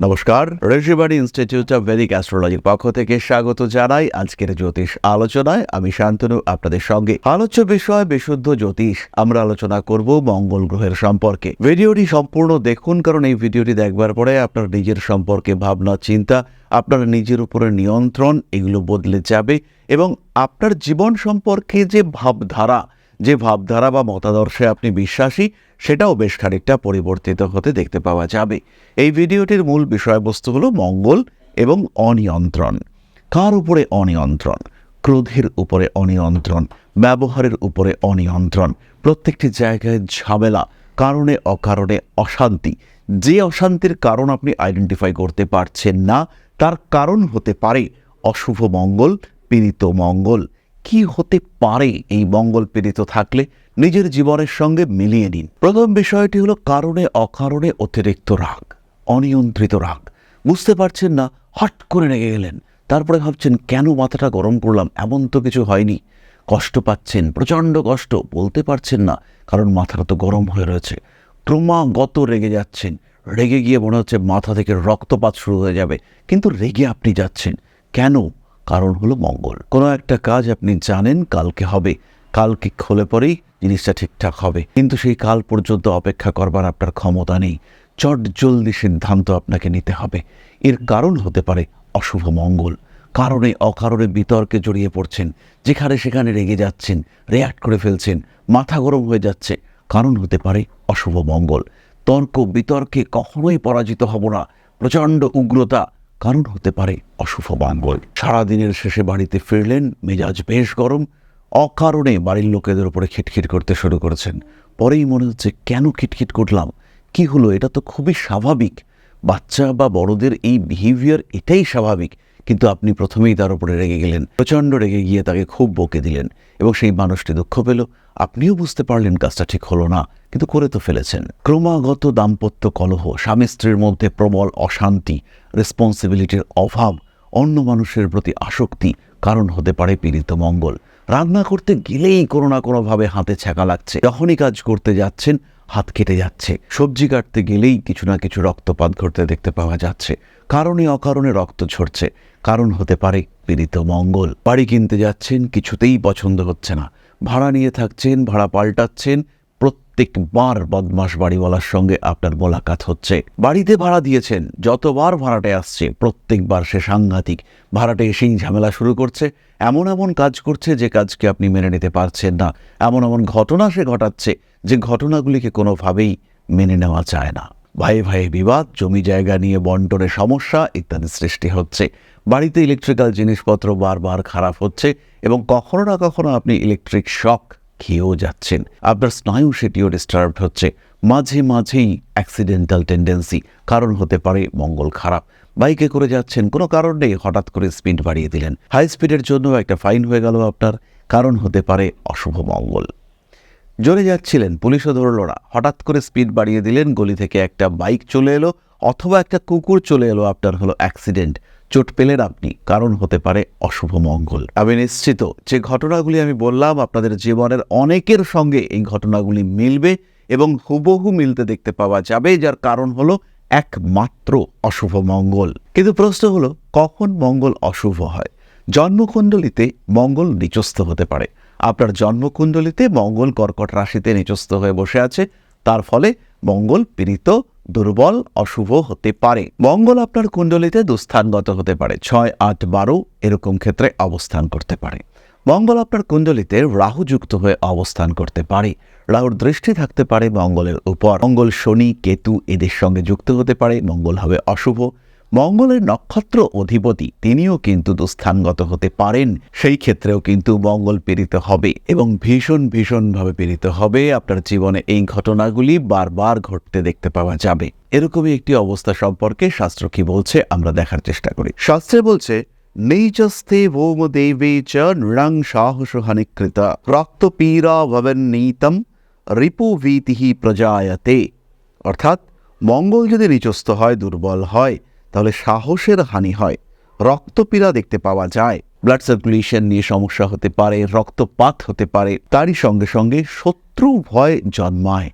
নমস্কার, Rishibani institute of Vedic অ্যাস্ট্রোলজির পক্ষ থেকে স্বাগত জানাই আজকের জ্যোতিষ আলোচনায়। আমি শান্তনু, আপনাদের সঙ্গে আলোচ্য বিষয়, বিশুদ্ধ জ্যোতিষ আমরা আলোচনা করব মঙ্গল গ্রহের সম্পর্কে। ভিডিওটি সম্পূর্ণ দেখুন, কারণ এই ভিডিওটি দেখবার পরে আপনার নিজের সম্পর্কে ভাবনা, চিন্তা, আপনার নিজের উপরে নিয়ন্ত্রণ, এগুলো বদলে যাবে এবং আপনার জীবন সম্পর্কে যে ভাবধারা যে ভাবধারা বা মতাদর্শে আপনি বিশ্বাসী, সেটাও বেশ খানিকটা পরিবর্তিত হতে দেখতে পাওয়া যাবে। এই ভিডিওটির মূল বিষয়বস্তু হলো মঙ্গল এবং অনিয়ন্ত্রণ। কার উপরে অনিয়ন্ত্রণ? ক্রোধের উপরে অনিয়ন্ত্রণ, ব্যবহারের উপরে অনিয়ন্ত্রণ, প্রত্যেকটি জায়গায় ঝামেলা, কারণে অকারণে অশান্তি। যে অশান্তির কারণ আপনি আইডেন্টিফাই করতে পারছেন না, তার কারণ হতে পারে অশুভ মঙ্গল, পীড়িত মঙ্গল। কি হতে পারে এই মঙ্গল পীড়িত থাকলে? নিজের জীবনের সঙ্গে মিলিয়ে নিন। প্রথম বিষয়টি হলো কারণে অকারণে অতিরিক্ত রাগ, অনিয়ন্ত্রিত রাগ। বুঝতে পারছেন না? হট করে রেগে গেলেন। তারপরে ভাবছেন, কেন মাথাটা গরম করলাম? এমন তো কিছু হয়নি। কষ্ট পাচ্ছেন, প্রচণ্ড কষ্ট, বলতে পারছেন না, কারণ মাথাটা তো গরম হয়ে রয়েছে। ক্রমাগত রেগে যাচ্ছেন। রেগে গিয়ে মনে হচ্ছে মাথা থেকে রক্তপাত শুরু হয়ে যাবে। কিন্তু রেগে আপনি যাচ্ছেন। কেন? কারণ হলো মঙ্গল। কোনো একটা কাজ আপনি জানেন কালকে হবে। কালকে খোলে পরেই জিনিসটা ঠিকঠাক হবে। কিন্তু সেই কাল পর্যন্ত অপেক্ষা করবার আপনার ক্ষমতা নেই। চট জলদি সিদ্ধান্ত আপনাকে নিতে হবে। এর কারণ হতে পারে অশুভ মঙ্গল। কারণে অকারণে বিতর্কে জড়িয়ে পড়ছেন। যেখানে সেখানে রেগে যাচ্ছেন, রিয়াক্ট করে ফেলছেন, মাথা গরম হয়ে যাচ্ছে। কারণ হতে পারে অশুভ মঙ্গল। তর্ক বিতর্কে কখনোই পরাজিত হব না। প্রচণ্ড উগ্রতা কারণ হতে পারে অশুভ মঙ্গল সারাদিনের শেষে বাড়িতে ফিরলেন, মেজাজ বেশ গরম, অকারণে বাড়ির লোকেদের উপরে খিটখিট করতে শুরু করেছেন। পরেই মনে হচ্ছে, কেন খিটখিট করলাম? কি হলো? এটা তো খুবই স্বাভাবিক। বাচ্চা বা বড়দের এই বিহেভিয়ার এটাই স্বাভাবিক। কিন্তু আপনি প্রথমেই তার উপরে রেগে গেলেন। প্রচণ্ড রেগে গিয়ে তাকে খুব বকে দিলেন এবং সেই মানুষটি দুঃখ পেল। আপনিও বুঝতে পারলেন কাজটা ঠিক হলো না, কিন্তু করে তো ফেলেছেন। ক্রমাগত দাম্পত্য কলহ, স্বামী স্ত্রীর মধ্যে প্রবল অশান্তি রেসপন্সিবিলিটির অভাব, অন্য মানুষের প্রতি আসক্তি, কারণ হতে পারে পীড়িত মঙ্গল। রান্না করতে গেলেই কোনো না কোনোভাবে হাতে ছ্যাঁকা লাগছে। যখনই কাজ করতে যাচ্ছেন, হাত কেটে যাচ্ছে। সবজি কাটতে গেলেই কিছু না কিছু রক্তপাত ঘটতে দেখতে পাওয়া যাচ্ছে। কারণে অকারণে রক্ত ঝরছে। কারণ হতে পারে পীড়িত মঙ্গল। বাড়ি কিনতে যাচ্ছেন, কিছুতেই পছন্দ হচ্ছে না। ভাড়া নিয়ে থাকছেন, ভাড়া পাল্টাচ্ছেন, প্রত্যেকবার বদমাস বাড়িওয়ালার সঙ্গে আপনার মোলাকাত হচ্ছে। বাড়িতে ভাড়া দিয়েছেন, যতবার ভাড়াটে আসছে, প্রত্যেকবার সে সাংঘাতিক। ভাড়াটে এসেই ঝামেলা শুরু করছে। এমন এমন কাজ করছে যে কাজকে আপনি মেনে নিতে পারছেন না। এমন এমন ঘটনা সে ঘটাচ্ছে, যে ঘটনাগুলিকে কোনোভাবেই মেনে নেওয়া যায় না। ভাই ভাই বিবাদ, জমি জায়গা নিয়ে বন্টনের সমস্যা ইত্যাদি সৃষ্টি হচ্ছে। বাড়িতে ইলেকট্রিক্যাল জিনিসপত্র বারবার খারাপ হচ্ছে এবং কখনো না কখনো আপনি ইলেকট্রিক শক খেয়েও যাচ্ছেন। আপনার স্নায়ু সেটিও ডিস্টার্বড হচ্ছে। মাঝে মাঝেই অ্যাক্সিডেন্টাল টেন্ডেন্সি কারণ হতে পারে মঙ্গল খারাপ। বাইকে করে যাচ্ছেন, কোনো কারণ নেই, হঠাৎ করে স্পিড বাড়িয়ে দিলেন। হাই স্পিডের জন্য একটা ফাইন হয়ে গেল আপনার, কারণ হতে পারে অশুভ মঙ্গল। জোরে যাচ্ছিলেন, পুলিশও ধরল না। হঠাৎ করে স্পিড বাড়িয়ে দিলেন, গলি থেকে একটা বাইক চলে এলো, অথবা একটা কুকুর চলে এলো আপনার হলো অ্যাক্সিডেন্ট। চোট পেলেন আপনি, কারণ হতে পারে অশুভ মঙ্গল। আমি নিশ্চিত যে ঘটনাগুলি আমি বললাম, আপনাদের জীবনের অনেকের সঙ্গে এই ঘটনাগুলি মিলবে এবং হুবহু মিলতে দেখতে পাওয়া যাবে, যার কারণ হলো একমাত্র অশুভ মঙ্গল। কিন্তু প্রশ্ন হলো, কখন মঙ্গল অশুভ হয়? জন্মকুণ্ডলিতে মঙ্গল নিচস্থ হতে পারে। আপনার জন্মকুণ্ডলিতে মঙ্গল কর্কট রাশিতে নিচস্থ হয়ে বসে আছে। তার ফলে মঙ্গল পীড়িত, দুর্বল, অশুভ হতে পারে। মঙ্গল আপনার কুণ্ডলিতে দুস্থানগত হতে পারে। ছয়, আট, বারো এরকম ক্ষেত্রে অবস্থান করতে পারে। মঙ্গল আপনার কুণ্ডলিতে রাহুযুক্ত হয়ে অবস্থান করতে পারে। রাহুর দৃষ্টি থাকতে পারে মঙ্গলের উপর। মঙ্গল শনি, কেতু এদের সঙ্গে যুক্ত হতে পারে। মঙ্গল হবে অশুভ। মঙ্গলের নক্ষত্র অধিপতি, তিনিও কিন্তু দুস্থানগত হতে পারেন। সেই ক্ষেত্রেও কিন্তু মঙ্গল পীড়িত হবে এবং ভীষণ ভীষণভাবে পীড়িত হবে। আপনার জীবনে এই ঘটনাগুলি বারবার ঘটতে দেখতে পাওয়া যাবে। এরকমই একটি অবস্থা সম্পর্কে শাস্ত্র কি বলছে আমরা দেখার চেষ্টা করি। শাস্ত্রে বলছে নৈচস্থে ভৌম দেবে চ নৃণং সাহস হানিকৃত রক্তপীড়া ভবন্নীতম রিপুভীতিহি প্রজায়তে। অর্থাৎ মঙ্গল যদি নিচস্থ হয়, দুর্বল হয় তাহলে সাহসের হানি হয়। রক্তপীড়া দেখতে পাওয়া যায়। ব্লাড সার্কুলেশন নিয়ে সমস্যা হতে পারে, রক্তপাত হতে পারে। তারই সঙ্গে সঙ্গে শত্রু ভয় জন্মায়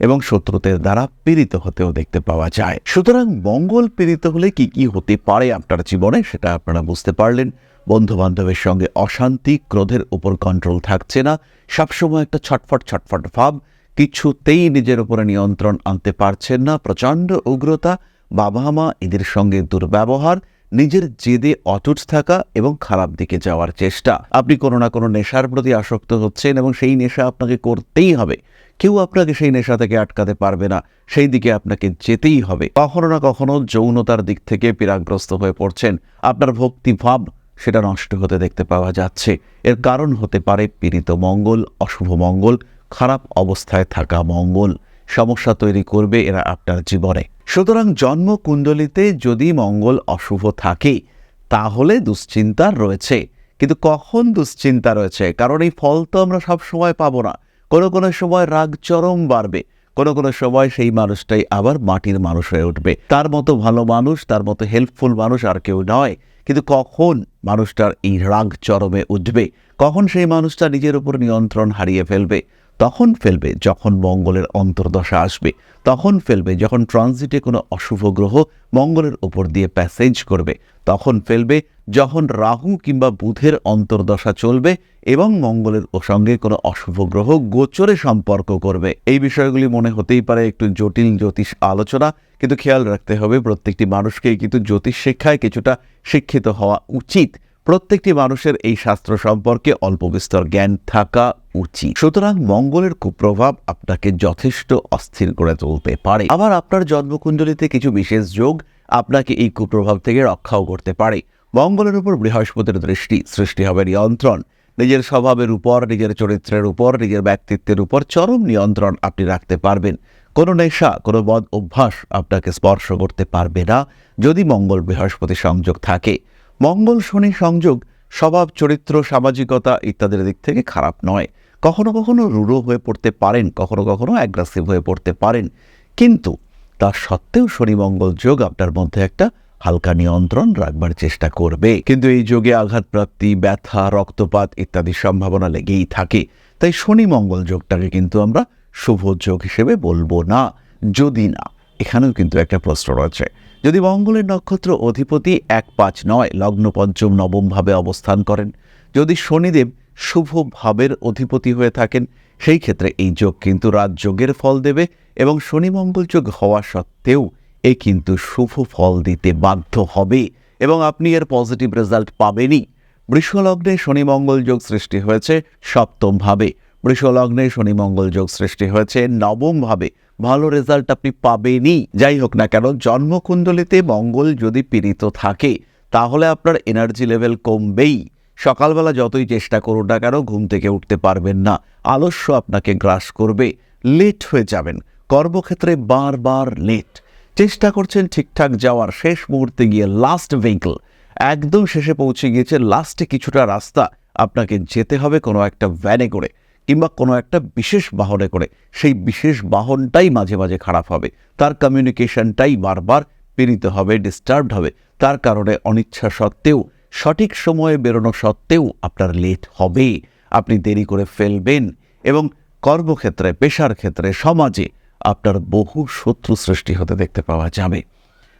এবং শত্রুদের দ্বারা পীড়িত হতেও দেখতে পাওয়া যায়। সুতরাং মঙ্গল পীড়িত হলে কি কি হতে পারে আপনার জীবনে, সেটা আপনারা বুঝতে পারলেন। বন্ধু বান্ধবের সঙ্গে অশান্তি, ক্রোধের উপর কন্ট্রোল থাকছে না। সবসময় একটা ছটফট ছটফট ভাব। কিছুতেই নিজের উপরে নিয়ন্ত্রণ আনতে পারছেন না। প্রচণ্ড উগ্রতা বাবা মা এদের সঙ্গে দুর্ব্যবহার, নিজের জেদে অটুট থাকা এবং খারাপ দিকে যাওয়ার চেষ্টা। আপনি কোনো না কোনো নেশার প্রতি আসক্ত হচ্ছেন এবং সেই নেশা আপনাকে করতেই হবে। কেউ আপনাকে সেই নেশা থেকে আটকাতে পারবে না। সেই দিকে আপনাকে যেতেই হবে। কখনো না কখনো যৌনতার দিক থেকে পীড়াগ্রস্ত হয়ে পড়ছেন। আপনার ভক্তিভাব সেটা নষ্ট হতে দেখতে পাওয়া যাচ্ছে। এর কারণ হতে পারে পীড়িত মঙ্গল, অশুভ মঙ্গল, খারাপ অবস্থায় থাকা মঙ্গল। সমস্যা তৈরি করবে এরা আপনার জীবনে। সুতরাং জন্মকুণ্ডলিতে যদি মঙ্গল অশুভ থাকে, তাহলে দুশ্চিন্তা রয়েছে। কিন্তু কখন দুশ্চিন্তা রয়েছে? কারণ এই ফল তো আমরা সব সময় পাবো না। কোনো কোনো সময় রাগ চরম বাড়বে। কোনো কোনো সময় সেই মানুষটাই আবার মাটির মানুষ হয়ে উঠবে। তার মতো ভালো মানুষ, তার মতো হেল্পফুল মানুষ আর কেউ নয়। কিন্তু কখন মানুষটার এই রাগ চরমে উঠবে? কখন সেই মানুষটা নিজের উপর নিয়ন্ত্রণ হারিয়ে ফেলবে? তখন ফেলবে যখন মঙ্গলের অন্তর্দশা আসবে। তখন ফেলবে যখন ট্রানজিটে কোনো অশুভ গ্রহ মঙ্গলের ওপর দিয়ে প্যাসেজ করবে। তখন ফেলবে যখন রাহু কিংবা বুধের অন্তর্দশা চলবে এবং মঙ্গলের ও সঙ্গে কোনো অশুভ গ্রহ গোচরে সম্পর্ক করবে। এই বিষয়গুলি মনে হতেই পারে একটু জটিল জ্যোতিষ আলোচনা, কিন্তু খেয়াল রাখতে হবে প্রত্যেকটি মানুষকেই কিন্তু জ্যোতিষ শিক্ষায় কিছুটা শিক্ষিত হওয়া উচিত। প্রত্যেকটি মানুষের এই শাস্ত্র সম্পর্কে অল্প বিস্তর জ্ঞান থাকা উচিত। সুতরাং মঙ্গলের কুপ্রভাব আপনাকে যথেষ্ট অস্থির করে তুলতে পারে। আবার আপনার জন্মকুণ্ডলিতে কিছু বিশেষ যোগ আপনাকে এই কুপ্রভাব থেকে রক্ষাও করতে পারে। মঙ্গলের উপর বৃহস্পতির দৃষ্টি সৃষ্টি হবে নিয়ন্ত্রণ। নিজের স্বভাবের উপর, নিজের চরিত্রের উপর, নিজের ব্যক্তিত্বের উপর চরম নিয়ন্ত্রণ আপনি রাখতে পারবেন। কোনো নেশা, কোনো বদ অভ্যাস আপনাকে স্পর্শ করতে পারবে না। যদি মঙ্গল বৃহস্পতি সংযোগ থাকে মঙ্গল শনি সংযোগ স্বভাব, চরিত্র, সামাজিকতা ইত্যাদির দিক থেকে খারাপ নয়। কখনো কখনো রূঢ় হয়ে পড়তে পারেন, কখনো কখনো অ্যাগ্রেসিভ হয়ে পড়তে পারেন। কিন্তু তা সত্ত্বেও শনি মঙ্গল যোগ আপনার মধ্যে একটা হালকা নিয়ন্ত্রণ রাখবার চেষ্টা করবে। কিন্তু এই যোগে আঘাতপ্রাপ্তি, ব্যথা, রক্তপাত ইত্যাদির সম্ভাবনা লেগেই থাকে। তাই শনি মঙ্গল যোগটাকে কিন্তু আমরা শুভ যোগ হিসেবে বলব না। যদি না, এখানেও কিন্তু একটা প্রশ্ন রয়েছে। যদি মঙ্গলের নক্ষত্র অধিপতি এক পাঁচ নয় লগ্ন পঞ্চম নবম ভাবে অবস্থান করেন, যদি শনিদেব শুভ ভাবের অধিপতি হয়ে থাকেন, সেই ক্ষেত্রে এই যোগ কিন্তু রাজযোগের ফল দেবে এবং শনি মঙ্গল যোগ হওয়া সত্ত্বেও এ কিন্তু শুভ ফল দিতে বাধ্য হবে এবং আপনি এর পজিটিভ রেজাল্ট পাবেনই। বৃষলগ্নে শনি মঙ্গল যোগ সৃষ্টি হয়েছে সপ্তমভাবে বৃষলগ্নে শনি মঙ্গল যোগ সৃষ্টি হয়েছে নবম ভাবে। ভালো রেজাল্ট আপনি পাবেনই। যাই হোক না কেন, জন্মকুণ্ডলিতে মঙ্গল যদি পীড়িত থাকে, তাহলে আপনার এনার্জি লেভেল কমবেই। সকালবেলা যতই চেষ্টা করুন না কেন, ঘুম থেকে উঠতে পারবেন না। আলস্য আপনাকে গ্রাস করবে। লেট হয়ে যাবেন। কর্মক্ষেত্রে বারবার লেট চেষ্টা করছেন ঠিকঠাক যাওয়ার। শেষ মুহূর্তে গিয়ে লাস্ট ভেহিকল একদম শেষে পৌঁছে গিয়েছে লাস্টে কিছুটা রাস্তা। আপনাকে যেতে হবে কোনো একটা ভ্যানে করে। কিংবা কোনো একটা বিশেষ বাহনে করে, সেই বিশেষ বাহনটাই মাঝে মাঝে খারাপ হবে। তার কমিউনিকেশনটাই বারবার পীড়িত হবে ডিস্টার্বড হবে। তার কারণে অনিচ্ছা সত্ত্বেও, সঠিক সময়ে বেরোনো সত্ত্বেও আপনার লেট হবে। আপনি দেরি করে ফেলবেন এবং কর্মক্ষেত্রে, পেশার ক্ষেত্রে, সমাজে আপনার বহু শত্রু সৃষ্টি হতে দেখতে পাওয়া যাবে।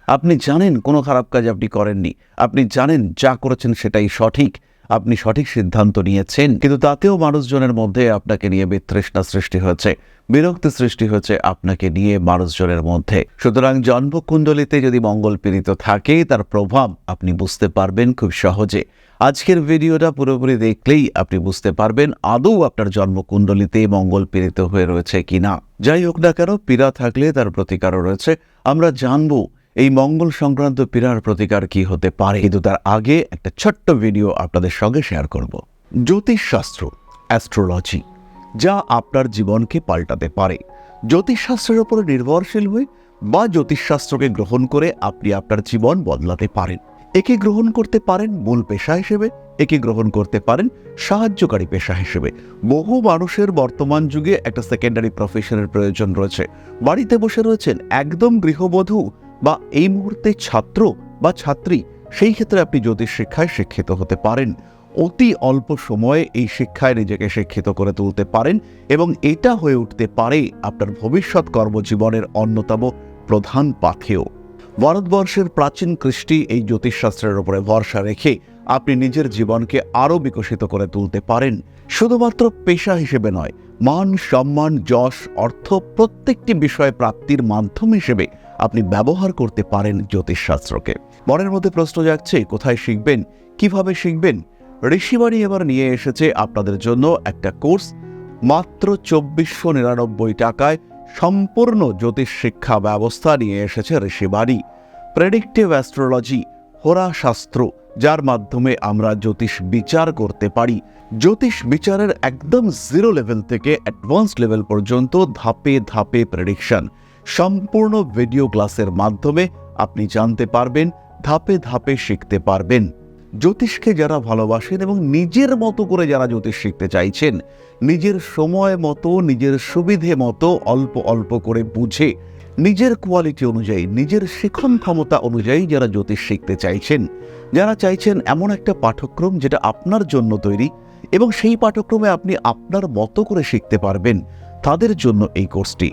আপনি জানেন কোনো খারাপ কাজ আপনি করেননি। আপনি জানেন যা করেছেন সেটাই সঠিক। আপনি সঠিক সিদ্ধান্ত নিয়েছেন, কিন্তু তাতেও মানুষজনের মধ্যে আপনাকে নিয়ে বিতৃষ্ণা সৃষ্টি হয়েছে, বিরক্তি সৃষ্টি হয়েছে আপনাকে নিয়ে মানুষজনের মধ্যে। সুতরাং জন্মকুণ্ডলিতে যদি মঙ্গল পীড়িত থাকে, তার প্রভাব আপনি বুঝতে পারবেন খুব সহজে। আজকের ভিডিওটা পুরোপুরি দেখলেই আপনি বুঝতে পারবেন আদৌ আপনার জন্মকুণ্ডলিতে মঙ্গল পীড়িত হয়ে রয়েছে কিনা। যাই হোক না কেন, পীড়া থাকলে তার প্রতিকারও রয়েছে। আমরা জানব এই মঙ্গল সংক্রান্ত পীড়ার প্রতিকার কি হতে পারে? কিন্তু তার আগে একটা ছোট্ট ভিডিও আপনাদের সঙ্গে শেয়ার করব। জ্যোতিষশাস্ত্র অ্যাস্ট্রোলজি যা আপনার জীবনকে পাল্টাতে পারে। জ্যোতিষশাস্ত্রের উপরে নির্ভরশীল হয়ে বা জ্যোতিষশাস্ত্রকে গ্রহণ করে আপনি আপনার জীবন বদলাতে পারেন। একে গ্রহণ করতে পারেন মূল পেশা হিসেবে, একে গ্রহণ করতে পারেন সাহায্যকারী পেশা হিসেবে। বহু মানুষের বর্তমান যুগে একটা সেকেন্ডারি প্রফেশনের প্রয়োজন রয়েছে। বাড়িতে বসে রয়েছেন একদম গৃহবধূ বা এই মুহূর্তে ছাত্র বা ছাত্রী, সেই ক্ষেত্রে আপনি জ্যোতিষ শিক্ষায় শিক্ষিত হতে পারেন, অতি অল্প সময়ে এই শিক্ষায় নিজেকে শিক্ষিত করে তুলতে পারেন এবং এটা হয়ে উঠতে পারে আপনার ভবিষ্যৎ কর্মজীবনের অন্যতম প্রধান পাথেয়। ভারতবর্ষের প্রাচীন কৃষ্টি এই জ্যোতিষশাস্ত্রের উপরে ভরসা রেখে আপনি নিজের জীবনকে আরও বিকশিত করে তুলতে পারেন। শুধুমাত্র পেশা হিসেবে নয়, মান, সম্মান, যশ, অর্থ প্রত্যেকটি বিষয় প্রাপ্তির মাধ্যম হিসেবে আপনি ব্যবহার করতে পারেন জ্যোতিষশাস্ত্রকে। মনের মধ্যে প্রশ্ন যাচ্ছে কোথায় শিখবেন, কীভাবে শিখবেন? ঋষিবাণী এবার নিয়ে এসেছে আপনাদের জন্য একটা কোর্স, মাত্র চব্বিশশো নিরানব্বই টাকায় সম্পূর্ণ জ্যোতিষ শিক্ষা ব্যবস্থা নিয়ে এসেছে ঋষিবাণী। প্রেডিক্টিভ অ্যাস্ট্রোলজি হোরা শাস্ত্র, যার মাধ্যমে আমরা জ্যোতিষ বিচার করতে পারি। জ্যোতিষ বিচারের একদম জিরো লেভেল থেকে অ্যাডভান্স লেভেল পর্যন্ত ধাপে ধাপে প্রেডিকশন সম্পূর্ণ ভিডিও ক্লাসের মাধ্যমে আপনি জানতে পারবেন, ধাপে ধাপে শিখতে পারবেন। জ্যোতিষকে যারা ভালোবাসেন এবং নিজের মতো করে যারা জ্যোতিষ শিখতে চাইছেন, নিজের সময় মতো, নিজের সুবিধে মতো অল্প অল্প করে বুঝে, নিজের কোয়ালিটি অনুযায়ী, নিজের শিখন ক্ষমতা অনুযায়ী যারা জ্যোতিষ শিখতে চাইছেন, যারা চাইছেন এমন একটা পাঠ্যক্রম যেটা আপনার জন্য তৈরি এবং সেই পাঠ্যক্রমে আপনি আপনার মতো করে শিখতে পারবেন, তাদের জন্য এই কোর্সটি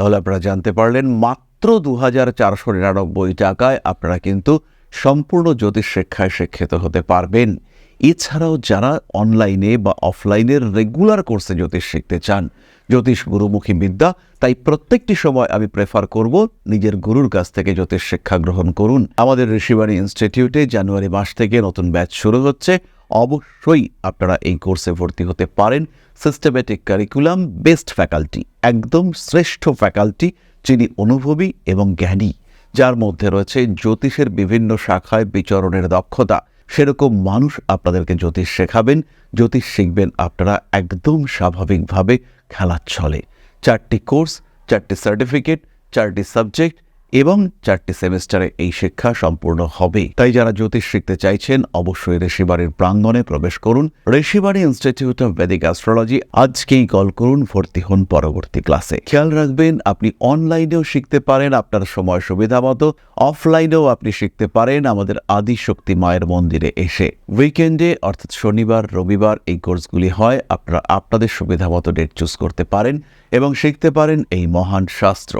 তাহলে আপনারা জানতে পারলেন, মাত্র দু হাজার চারশো নিরানব্বই টাকায় আপনারা কিন্তু সম্পূর্ণ জ্যোতিষ শিক্ষায় শিক্ষিত হতে পারবেন। এছাড়াও যারা অনলাইনে বা অফলাইনের রেগুলার কোর্সে জ্যোতিষ শিখতে চান, জ্যোতিষ গুরুমুখী বিদ্যা, তাই প্রত্যেকটি সময় আমি প্রেফার করব নিজের গুরুর কাছ থেকে জ্যোতিষ শিক্ষা গ্রহণ করুন। আমাদের ঋষিবাণী ইনস্টিটিউটে জানুয়ারি মাস থেকে নতুন ব্যাচ শুরু হচ্ছে। অবশ্যই আপনারা এই কোর্সে ভর্তি হতে পারেন। সিস্টেমেটিক কারিকুলাম বেস্ট ফ্যাকাল্টি একদম শ্রেষ্ঠ ফ্যাকাল্টি যিনি অনুভবী এবং জ্ঞানী, যার মধ্যে রয়েছে জ্যোতিষের বিভিন্ন শাখায় বিচরণের দক্ষতা। সেরকম মানুষ আপনাদেরকে জ্যোতিষ শেখাবেন, জ্যোতিষ শিখবেন আপনারা একদম স্বাভাবিকভাবে খেলার ছলে। চারটি কোর্স, চারটি সার্টিফিকেট চারটি সাবজেক্ট এবং চারটি সেমিস্টারে এই শিক্ষা সম্পূর্ণ হবে। তাই যারা জ্যোতিষ শিখতে চাইছেন, অবশ্যই ঋষিবাড়ির প্রাঙ্গণে প্রবেশ করুন। Rishibari institute of Vedic astrology আজকেই কল করুন, ভর্তি হন পরবর্তী ক্লাসে। খেয়াল রাখবেন, আপনি অনলাইনেও শিখতে পারেন আপনার সময় সুবিধা মতো, অফলাইনেও আপনি শিখতে পারেন আমাদের আদি শক্তি মায়ের মন্দিরে এসে। উইকেন্ডে, অর্থাৎ শনিবার, রবিবার এই কোর্সগুলি হয়, আপনারা আপনাদের সুবিধা মতো ডেট চুজ করতে পারেন এবং শিখতে পারেন এই মহান শাস্ত্র।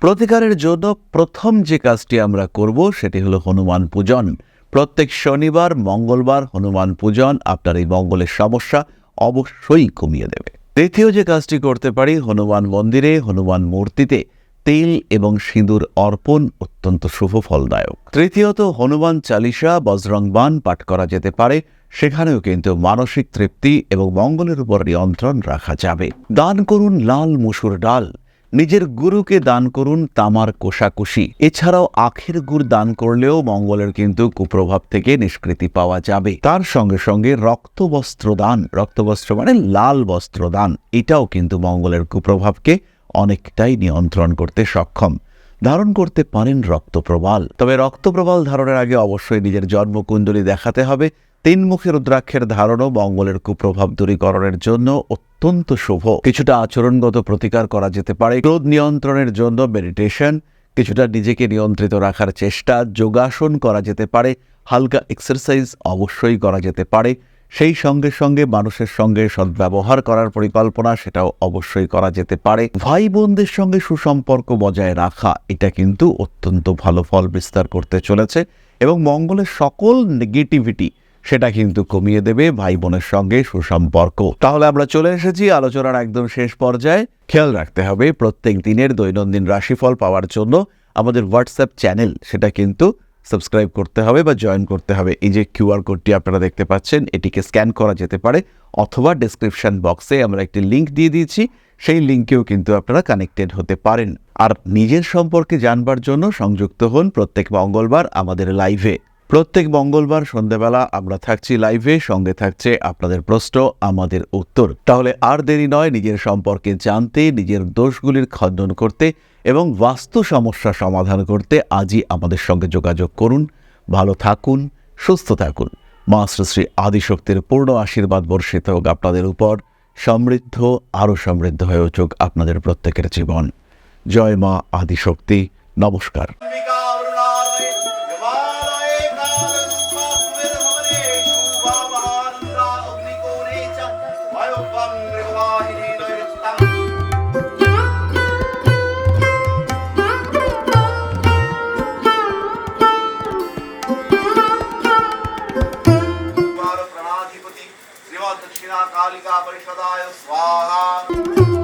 প্রতিকারের জন্য প্রথম যে কাজটি আমরা করব সেটি হলো হনুমান পূজন। প্রত্যেক শনিবার, মঙ্গলবার হনুমান পূজন আপনার এই মঙ্গলের সমস্যা অবশ্যই কমিয়ে দেবে। দ্বিতীয় যে কাজটি করতে পারি, হনুমান মন্দিরে, হনুমান মূর্তিতে তেল এবং সিঁদুর অর্পণ অত্যন্ত শুভ ফলদায়ক। তৃতীয়ত, হনুমান চালিসা বজরংবান পাঠ করা যেতে পারে, সেখানেও কিন্তু মানসিক তৃপ্তি এবং মঙ্গলের উপর নিয়ন্ত্রণ রাখা যাবে। দান করুন লাল মুসুর ডাল। নিজের গুরুকে দান করুন তামার কোষাকুষি। এছাড়াও আখের গুড় দান করলেও মঙ্গলের কিন্তু কুপ্রভাব থেকে নিষ্কৃতি পাওয়া যাবে। তার সঙ্গে সঙ্গে রক্তবস্ত্র দান। রক্তবস্ত্র মানে লাল বস্ত্র দান। এটাও কিন্তু মঙ্গলের কুপ্রভাবকে অনেকটাই নিয়ন্ত্রণ করতে সক্ষম। ধারণ করতে পারেন রক্তপ্রবাল। তবে রক্তপ্রবাল ধারণের আগে অবশ্যই নিজের জন্মকুণ্ডলী দেখাতে হবে। তিনমুখী রুদ্রাক্ষের ধারণও মঙ্গলের কুপ্রভাব দূরীকরণের জন্য অত্যন্ত শুভ। কিছুটা আচরণগত প্রতিকার করা যেতে পারে। ক্রোধ নিয়ন্ত্রণের জন্য মেডিটেশন, কিছুটা নিজেকে নিয়ন্ত্রিত রাখার চেষ্টা, যোগাসন করা যেতে পারে, হালকা এক্সারসাইজ অবশ্যই করা যেতে পারে। সেই সঙ্গে সঙ্গে মানুষের সঙ্গে সদ্ব্যবহার করার পরিকল্পনা সেটাও অবশ্যই করা যেতে পারে। ভাই বোনদের সঙ্গে সুসম্পর্ক বজায় রাখা, এটা কিন্তু অত্যন্ত ভালো ফল বিস্তার করতে চলেছে এবং মঙ্গলের সকল নেগেটিভিটি সেটা কিন্তু কমিয়ে দেবে ভাই বোনের সঙ্গে সুসম্পর্ক। তাহলে আমরা চলে এসেছি আলোচনার একদম শেষ পর্যায়ে। খেয়াল রাখতে হবে, প্রত্যেক দিনের দৈনন্দিন রাশিফল পাওয়ার জন্য আমাদের হোয়াটসঅ্যাপ চ্যানেল সেটা কিন্তু সাবস্ক্রাইব করতে হবে বা জয়েন করতে হবে। এই যে কিউআর কোডটি আপনারা দেখতে পাচ্ছেন, এটিকে স্ক্যান করা যেতে পারে, অথবা ডেসক্রিপশন বক্সে আমরা একটি লিঙ্ক দিয়ে দিয়েছি, সেই লিঙ্কেও কিন্তু আপনারা কানেক্টেড হতে পারেন। আর নিজের সম্পর্কে জানবার জন্য সংযুক্ত হন প্রত্যেক মঙ্গলবার আমাদের লাইভে প্রত্যেক মঙ্গলবার সন্ধ্যেবেলা আমরা থাকছি লাইভে সঙ্গে থাকছে আপনাদের প্রশ্ন, আমাদের উত্তর। তাহলে আর দেরি নয়, নিজের সম্পর্কে জানতে, নিজের দোষগুলির খণ্ডন করতে এবং বাস্তু সমস্যা সমাধান করতে আজই আমাদের সঙ্গে যোগাযোগ করুন। ভালো থাকুন, সুস্থ থাকুন। মা শ্রী আদিশক্তির পূর্ণ আশীর্বাদ বর্ষিত হোক আপনাদের উপর। সমৃদ্ধ, আরও সমৃদ্ধ হয়ে উঠুক আপনাদের প্রত্যেকের জীবন। জয় মা আদিশক্তি। নমস্কার। स्वाहा